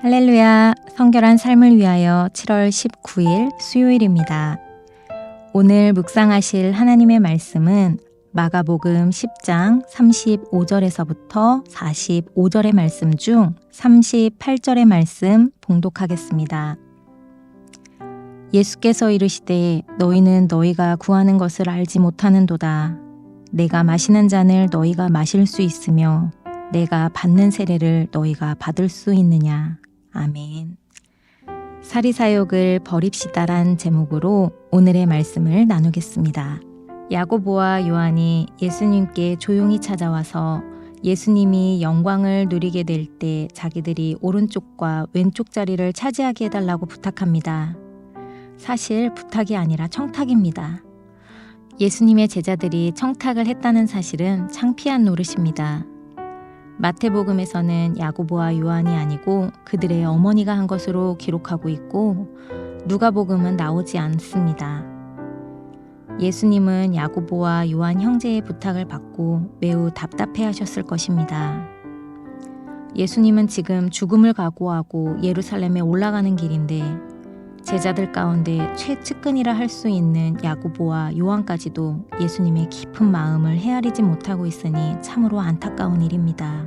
할렐루야, 성결한 삶을 위하여 7월 19일 수요일입니다. 오늘 묵상하실 하나님의 말씀은 마가복음 10장 35절에서부터 45절의 말씀 중 38절의 말씀 봉독하겠습니다. 예수께서 이르시되 너희는 너희가 구하는 것을 알지 못하는도다. 내가 마시는 잔을 너희가 마실 수 있으며 내가 받는 세례를 너희가 받을 수 있느냐. 아멘. 사리사욕을 버립시다란 제목으로 오늘의 말씀을 나누겠습니다. 야고보와 요한이 예수님께 조용히 찾아와서 예수님이 영광을 누리게 될 때 자기들이 오른쪽과 왼쪽 자리를 차지하게 해달라고 부탁합니다. 사실 부탁이 아니라 청탁입니다. 예수님의 제자들이 청탁을 했다는 사실은 창피한 노릇입니다. 마태복음에서는 야고보와 요한이 아니고 그들의 어머니가 한 것으로 기록하고 있고 누가복음은 나오지 않습니다. 예수님은 야고보와 요한 형제의 부탁을 받고 매우 답답해 하셨을 것입니다. 예수님은 지금 죽음을 각오하고 예루살렘에 올라가는 길인데 제자들 가운데 최측근이라 할 수 있는 야고보와 요한까지도 예수님의 깊은 마음을 헤아리지 못하고 있으니 참으로 안타까운 일입니다.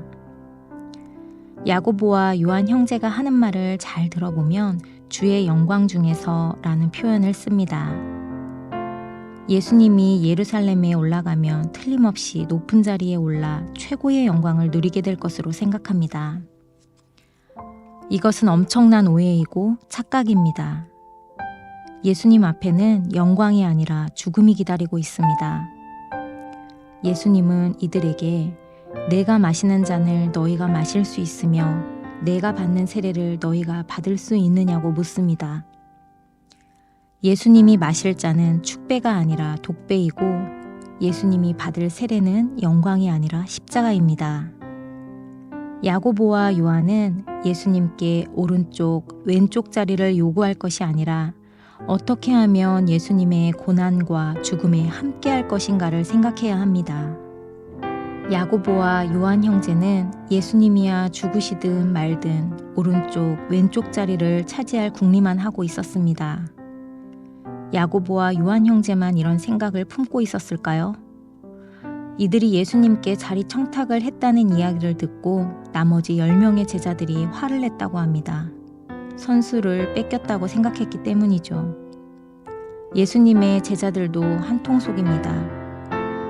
야고보와 요한 형제가 하는 말을 잘 들어보면 주의 영광 중에서 라는 표현을 씁니다. 예수님이 예루살렘에 올라가면 틀림없이 높은 자리에 올라 최고의 영광을 누리게 될 것으로 생각합니다. 이것은 엄청난 오해이고 착각입니다. 예수님 앞에는 영광이 아니라 죽음이 기다리고 있습니다. 예수님은 이들에게 내가 마시는 잔을 너희가 마실 수 있으며 내가 받는 세례를 너희가 받을 수 있느냐고 묻습니다. 예수님이 마실 잔은 축배가 아니라 독배이고 예수님이 받을 세례는 영광이 아니라 십자가입니다. 야고보와 요한은 예수님께 오른쪽, 왼쪽 자리를 요구할 것이 아니라 어떻게 하면 예수님의 고난과 죽음에 함께할 것인가를 생각해야 합니다. 야고보와 요한 형제는 예수님이야 죽으시든 말든 오른쪽, 왼쪽 자리를 차지할 궁리만 하고 있었습니다. 야고보와 요한 형제만 이런 생각을 품고 있었을까요? 이들이 예수님께 자리 청탁을 했다는 이야기를 듣고 나머지 10명의 제자들이 화를 냈다고 합니다. 선수를 뺏겼다고 생각했기 때문이죠. 예수님의 제자들도 한통 속입니다.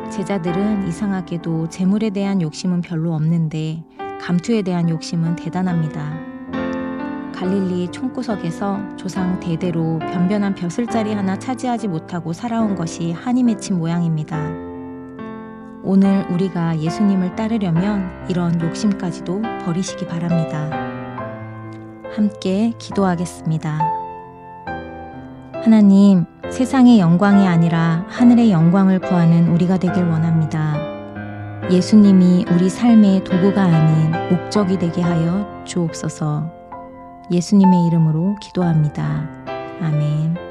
제자들은 이상하게도 재물에 대한 욕심은 별로 없는데 감투에 대한 욕심은 대단합니다. 갈릴리 총구석에서 조상 대대로 변변한 벼슬자리 하나 차지하지 못하고 살아온 것이 한이 맺힌 모양입니다. 오늘 우리가 예수님을 따르려면 이런 욕심까지도 버리시기 바랍니다. 함께 기도하겠습니다. 하나님, 세상의 영광이 아니라 하늘의 영광을 구하는 우리가 되길 원합니다. 예수님이 우리 삶의 도구가 아닌 목적이 되게 하여 주옵소서. 예수님의 이름으로 기도합니다. 아멘.